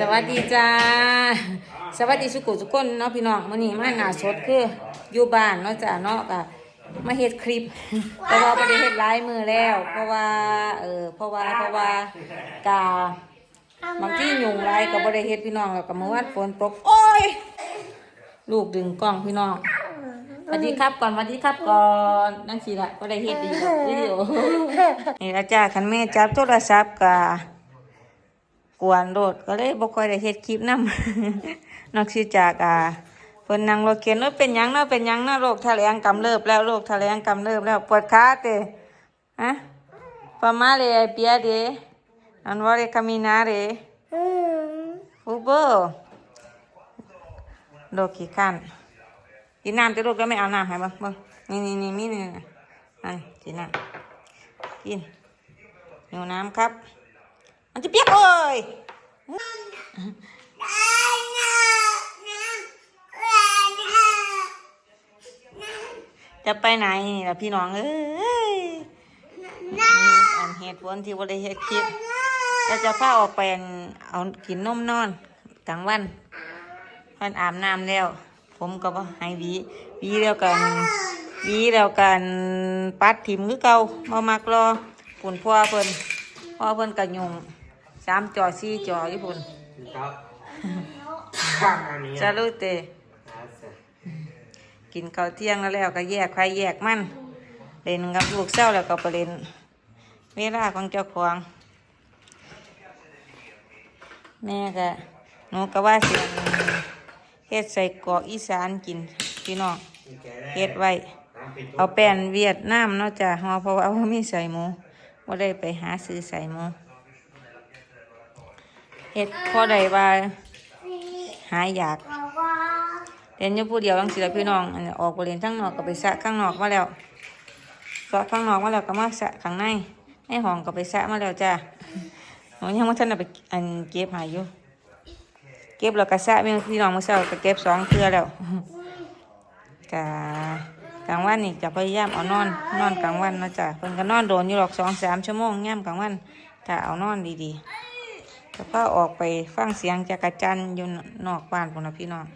สวัสดีจ้า สวัสดีสุกุสุกคนเนาะพี่น้องมื้อนี้มาหนาสดคืออยู่บ้านเนาะจ้าเนาะก็มาเฮ็ดคลิป แต่ว่าบ่ได้เฮ็ดหลายมือแล้ว เพราะว่าเออเพราะว่าเพราะว่ากาบางที่ยุงหลายก็บ่ได้เฮ็ดพี่น้องแล้วก็เมื่อวานฝนตกโอ้ย ลูกดึงกล้องพี่น้องสวัสดีครับก่อนสวัสดีครับก่อนนั่งสิละก็ได้เฮ็ดดีอกวิดีโอนี่ละจ้าคันแม่จับโทรศัพท์กะ กวนโลดก็เลยบ่ค่อยได้เฮ็ดคลิปนำนอกจากอ่าเพิ่นนั่งรถเข็นว่าเป็นหยังเนาะเป็นหยังเนาะโรคทะเลงกำเริบแล้วโรคทะเลงกำเริบแล้วปวดขาเตะฮะปามาเลยไอเปียเดอันว่าเลย camminare Ubo โลกขี้ขันกินน้ำจะลูกก็ไม่เอาน้ำให้บ้างบ้างนี่นี่นี่มีนี่นี่นั่นกินน้ำกินหิวน้ำครับันจะเปียกเอ้ยจะไปไหนล่ะพี่น้องเอ้ยนี่อันเหตุผลที่ว่าได้เฮ็ดคลิปก็จะพาออกไปอันเอากินนมนอนกลางวันพันอาบน้ำแล้ว ผมก็บ่ให้วีวีแล้วกันวีแล้วกันปัดถิ่มคือเก่าบ่มักรอปุ่นพ่อเพิ่นพ่อเพิ่นก็ยุง สามจอสี่จออยู่พุ่นครับข้างอันนี้ซาลูเตกินข้าวเที่ยงแล้วแล้วก็แยกใครแยกมันเล่นกับลูกเศร้าแล้วก็ไปเล่นเวลาของเจ้าของแม่ก็หนูก็ว่าเสียเฮ็ดใส่กรอกอีสานกินพี่น้องเฮ็ดไว้ เอาแป้นเวียดนามเนาะจ้ะฮอเพราะว่าบ่มีใส่หมูว่าได้ไปหาซื้อใส่หมูเฮ็ดพอได้ว่าหายอยากเรียนอยู่ผู้เดียวบางสิละพี่น้องอันนี้ออกไปเรียนข้างนอกก็ไปสะข้างนอกมาแล้วสระข้างนอกมาแล้วก็มาสะข้างในในห้องก็ไปสะมาแล้วจ้าหนูยังไม่ทันได้ไปอันเก็บหายอยู่ เก็บแล้วก็สะมีพี่น้องมาเช้าก็เก็บสองเทื่อแล้วกะกลางวันนี่จะพยายามเอานอนนอนกลางวันนะจ๊ะเพิ่นก็นอนโดนอยู่หรอกสองสามชั่วโมงย่ำกลางวันถ้าเอานอนดีๆ แล้วก็ออกไปฟังเสียงจักรจันอยู่นอกบ้านพุ่นนะพี่น้อง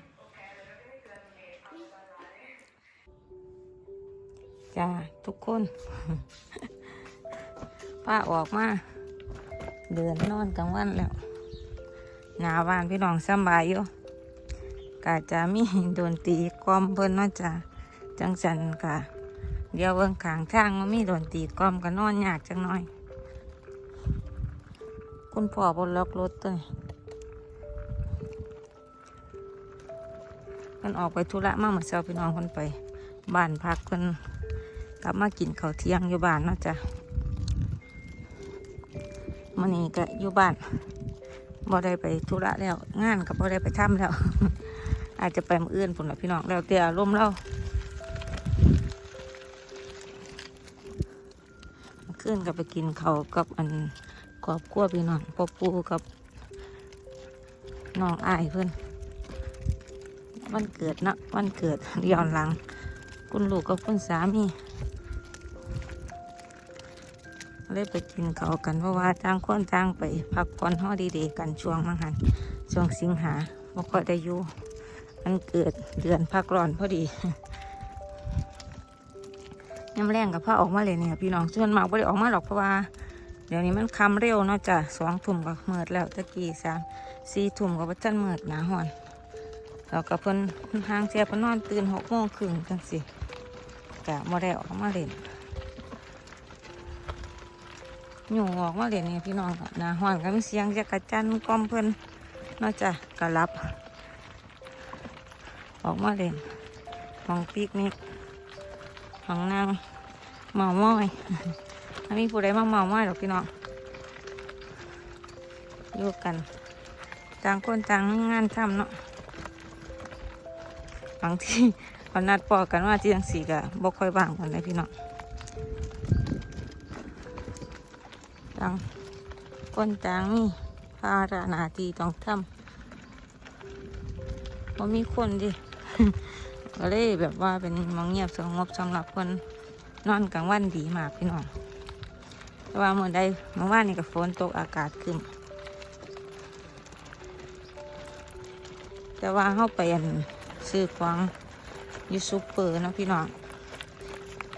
จ้าทุกคนป้าออกมาเดินนอนกลางวันแล้วหนาบ้านพี่น้องสบายอยู่กะจะมีดนตีกล่อมเพิ่นนาจ้ะจังสันกะเดี๋ยวเบิ่งขางทางมันมีดนตีกล่อมก็นอนยากจังน้อย คุณพ่อบนล็อกรถตัวนี้เพิ่นออกไปธุระมากเหมื่อเช้าพี่น้องเพิ่นไป บ้านพักเพิ่นกลับมากินข้าวเที่ยงอยู่บ้านนาะจ้ะมื่อนี้ก็อยู่บ้านบ่ได้ไปธุระแล้ว งานก็บ่ได้ไปทำแล้ว อาจจะไปมืออื่นพุ่นละพี่น้องแล้วแต่อารมณ์เราขึ้นก็ไปกินข้าวกับอัน กอบกลัวพี่น้องปอปูกับน้องอายเพื่อนวันเกิดนะวันเกิดย้อนหลัง คุณลูกกับคุณสามีเลยไปกินเขาวกันเพราะว่าทางคนทางไปพักผ่อนฮอดีเดย์กันช่วงมังหันช่วงสิงหาบ่ค่อยได้อยู่มันเกิดเดือนพักร้อนพอดีน้ำแรงกับผ้าออกมาเลยเนี่ยพี่น้องส่วนมาไม่ได้ออกมาหรอกเพราะว่า ดี๋ยวนี้มันคำเร็วเนาะจ้ะสองทุ่มก็เมิดแล้วตะกี้สามสี่ทุ่มก็ว่าจันเมิดหนาหอนแล้วก็เพิ่นทางเทียเพิ่นนอนตื่นหกโมงครึ่งจังสิกะมาได้ออกมาเล่นอยู่ออกมาเล่นนี่พี่น้องก็หนาหอนก็มีเสียงจักรจันกล่อมเพิ่นนอกจากกะรับ ออกมาเล่นห้องปิกนิกห้องนั่งเมาม้อย มีผู้ใดมาเมาม้อยหรอกพี่น้องอยู่กันต่างคนต่างงานทำเนาะบางที่เขานัดปอกันว่าที่ยังสี่กะบ่ค่อยบางกันเลยพี่น้องต่างคนต่างมีภาระหนาที่ต้องทำบ่มีคนดิก็เลยแบบว่าเป็นมองเงียบสงบสำหรับคนนอนกลางวันดีมากพี่น้อง แต่ว่าเมื่อใดเมื่อวานนี่ก็ฝนตกอากาศขึ้น แต่ว่าเฮาไปอันซื้อของยูซูเปอร์นะพี่น้อง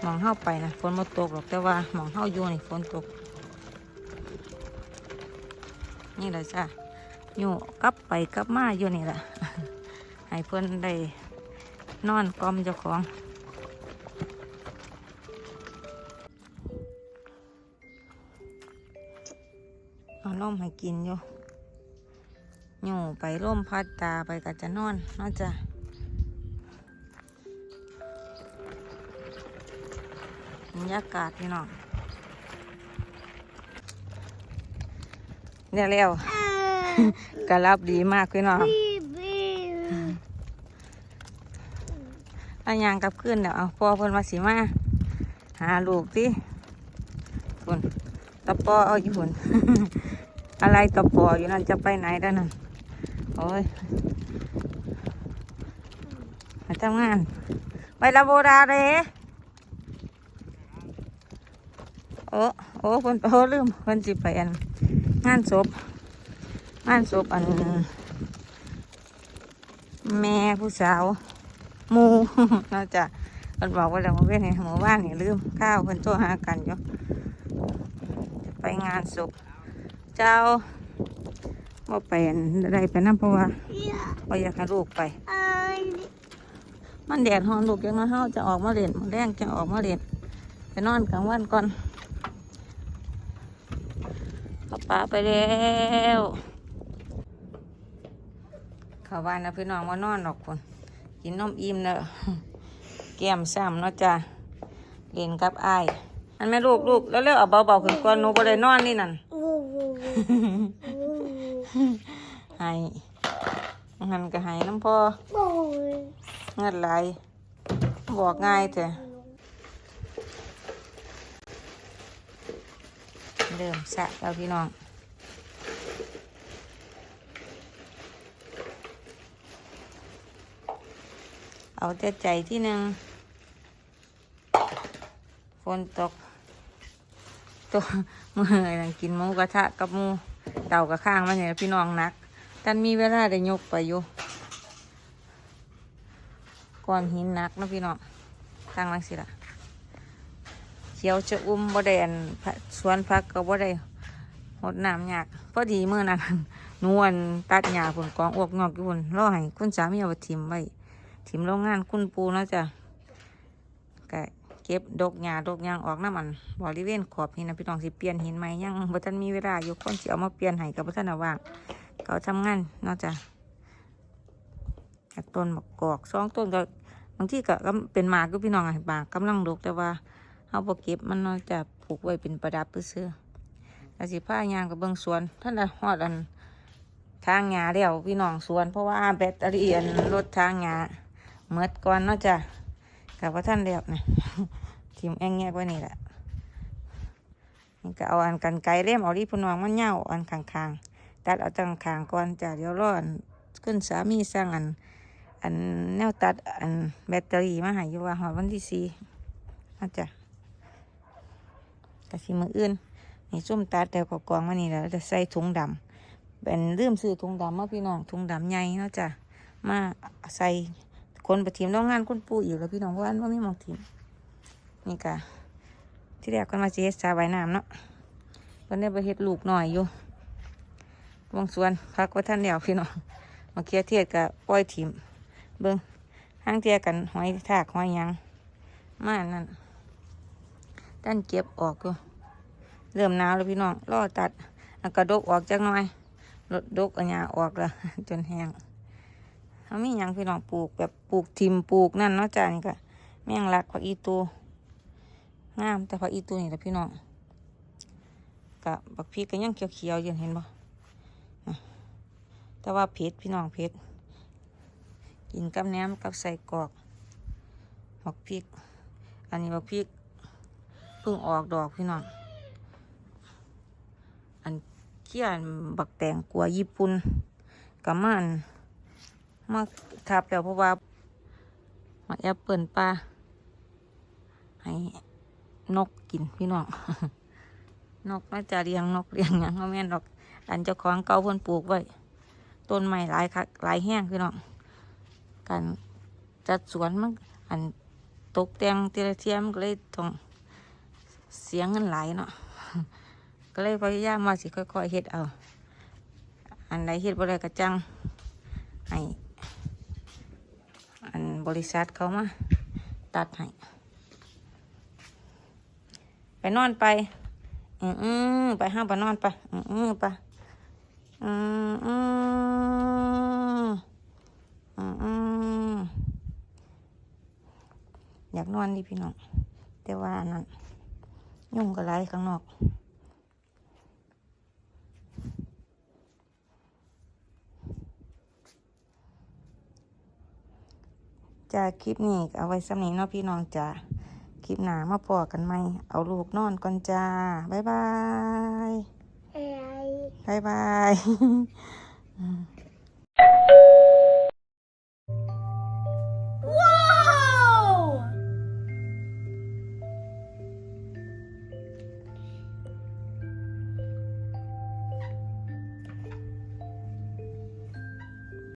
มองเฮาไปนะฝนบ่ตกหรอกแต่ว่ามองเฮาอยู่นี่ฝนตก นี่แหละจ้ะอยู่กลับไปกลับมาอยู่นี่แหละให้เพิ่อนได้นอนกล่อมเจ้าของ นมให้กินอยู่อยู่ไปร่มพัดตาไปก็จะนอนนอกจากบรรยากาศพี่น้องเนี่ยแล้วก็รับดีมากพี่น้องอันยางกลับขึ้นเดี๋ยวเอาพ่อเพิ่นมาสิมาหาลูกที่คนตะปอเอาอยู่คน อะไรตะปออยู่นั่นจะไปไหนด้นนั่นโอ้ยมาทำงาน ไปลาโบราเลยโอ้โอ้คนโอ้ลืมคนสิไปอันงานศพงานศพอัน แม่ผู้สาวหมูน่าจะคนบอกว่าเราเว้นในหมู่บ้านนี่ลืมข้าวคนโทรหากันอยู่ไปงานศพ เจ้าว่าไปอันได้ไปนั่นเพราะว่าเราอยากให้ลูกไป มันแดดฮ้อนลูกยังน้อยเฮาจะออกมาเล่นมันแรงจะออกมาเล่นไปนอนกลางวันก่อนป้าป้าไปแล้วเข้าบ้านนะพี่น้องว่านอนหรอกคนกินนมอิ่มเนอะแก้มซ้ำเนาะจ้ะเล่นกับอ้ายอันแม่ลูกลูกแล้วเร็วเอาเบาๆขึ้นก่อนหนูบ่ได้นอนนี่นั่น ให้งั้นก็ให้น้ำพ่อเงินไหลายบอกง่ายเถอะเริ่มสะแล้วพี่น้องเอาแต่ใจที่หนึ่งฝนตก ตัวมือนั่งกินหมูกระทะกับหมูเต่ากับข้างมันเนี่ยพี่น้องนักท่านมีเวลาได้ยกไปอยู่ก้อนหินนักนะพี่น้องตั้งนังสิละเขียวจะอุ้มบ่ได้อันสวนพักก็บ่ได้หดน้ำยากพอดีเมื่อนั้นนวลตัดหญ้าผลกองอวกงอกอยู่ผลรอให้คุณสามีเอาไปทิมไว้ทิมโรงงานคุณปูนาะจ้ะ เก็บดกหญ้าดกหยางออกน้ำมันบริเวณขอบนี่นะพี่น้องสิเปลี่ยนหินไหมยังบ่ทันมีเวลาอยู่คนสิเอามาเปลี่ยนให้กับบ่ทันอาว่างเขาทำงานนอกจากจากต้นมะกอกสองต้นก็บางที่ก็กเป็นหมากก็พี่น้องอะหมากกำลังดกแต่ว่าเอาบ่เก็บมันนอกจากปลูกไว้เป็นประดับเพื่อๆแล้วสิผ้ายางกับเบิ่งสวนท่านได้ฮอดอันทางหญ้าแล้วพี่น้องสวน เพราะว่าแบตเตอรี่อันรถทางหญ้าเมื่อก่อนนาะจ้ะกั กับว่าท่านแล้วนะทิมแองแงกไว้นี่แหละนี่ก็เอาอันกันไกลเล่มเอารีพี่น้องมันเหย้าอันข้างๆตัดเอาจังขางก่อนจะเดี๋ยวรออันขึ้นสามีสร้างอัน อันแนวตัดอันแบตเตอรี่มาให้อยู่ว่าหอดวันที่สี่นะจ๊ะกะสิมืออื่นนี่ซุ่มตัดเดี๋ยวก็กองมานี่แล้วจะใส่ถุงดำเป็นลืมซื้อถุงดำมาพี่น้องถุงดำใหญ่เนาะจ้ะมาใส่ คนไปทีมโรงงานคนปูอีกแล้วพี่น้องเพราะว่าไม่มีมองทีมนี่กะที่แรกคนมาสิเฮ็ดสาใบน้ำเนาะคนนี้ไปเฮ็ดลูกหน่อยอยู่วงสวนพักไว้ท่านเดียวพี่น้องมาเคียเทียดกับปล่อยถิ่มเบิ้งห้างเทียกันหอยทากหอยยังมานั่นด้านเก็บออกอยู่เริ่มหนาวแล้วพี่น้องรอตัดอันกระดกออกจักหน่อยลดดกอันหยาออกแล้วจนแห้ง เขามีหยังพี่น้องปลูกแบบปลูกทิมปลูกนั่นเนาะจ้านี่ก็แมงลักผักอีตูงามแต่ผักอีตูนี่แหละพี่น้องกะบักพริกก็ยังเขียวๆอยังเห็นบ่แต่ว่าเผ็ดพี่น้องเผ็ดกินกับแหนมกับใส่กรอกบักพริก อันนี้บักพริกเพิ่งออกดอกพี่น้องอันเขี้ยนบักแตงกัวญี่ปุ่นกับมัน มาทับแล้วเพราะว่ามาแอปเปิลปลาให้นกกินพี่น้อง นกน่าจะเลี้ยงนกเลี้ยงหยังเขาแม่นดอกอันเจ้าของเก่าเพิ่นปลูกไว้ ต้นไม้หลายคักหลายแห้งพี่น้องการจัดสวนมันอันตกแต่งเตละเทียมก็เลยต้องเสียเงินหลายเนาะก็เลยพยายามมาสิค่อยๆเฮ็ดเอา อันใดเฮ็ดบ่ได้ก็จังให้อัน บริษัทเขามา ตัดให้ไปนอนไปอือไปห้าไปนอนไปอือไปอืออืออืออยากนอนดิพี่น้องแต่ว่านนั้นยุ่งกับไรข้างนอก จะคลิปนี้เอาไว้สำนีเนาะพี่น้องจะคลิปหนามาปอกันไหมเอาลูกนอนก่อนจ้าบายบายบายบาย